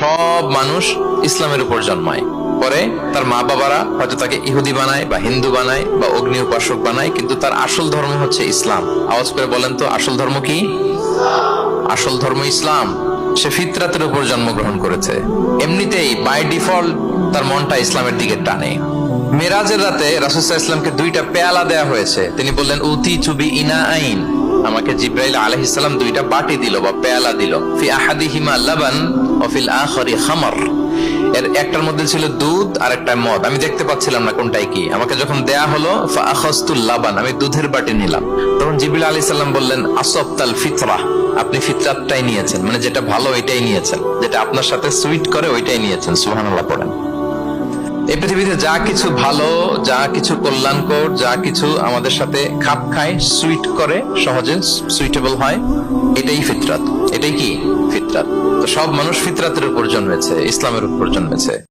সব মানুষ ইসলামের উপর জন্মায়। পরে তার মা বাবারা হয়তো তাকে ইহুদি বানায় বা হিন্দু বানায় বা অগ্নি উপাসক বানায়, কিন্তু তার আসল ধর্ম হচ্ছে ইসলাম। আওয়াজ করে বলেন তো, আসল ধর্ম কি? আসল ধর্ম ইসলাম। সে ফিতরাতের উপর জন্মগ্রহণ করেছে। এমনিতেই বাই ডিফল্ট তার মনটা ইসলামের দিকে টানে। মেরাজের রাতে রাসুসাহ ইসলামকে দুইটা পেয়ালা দেয়া হয়েছে। তিনি বললেন উতি চুবি ইনা আইন। আমাকে জিব্রাইল আলহিসাম দুইটা বাটি দিল বা পেয়ালা দিল। ফি আহাদি হিমা লাবান অফিল আখরি খামর। এর একটার মধ্যে ছিল দুধ আর একটা মদ। আমি দেখতে পাচ্ছিলাম না কোনটাই কি। আমাকে যখন দেয়া হলো লাবান, আমি দুধের বাটি নিলাম। তখন জিবিল আলী সাল্লাম বললেন আসফতাল ফিতরা, আপনি ফিতরাতটাই নিয়েছেন। মানে যেটা ভালো, ওইটাই নিয়েছেন। যেটা আপনার সাথে সুইট করে, ওইটাই নিয়েছেন। সুবহানাল্লাহ পড়েন। এই পৃথিবীতে যা কিছু ভালো, যা কিছু কল্যাণকর, যা কিছু আমাদের সাথে খাপ খায় সুইট করে, সহজে সুইটেবল হয়, এটাই ফিতরাত। এটাই কি? ফিতরাত। তো সব মানুষ ফিতরাতের উপর জন্মেছে, ইসলামের উপর জন্মেছে।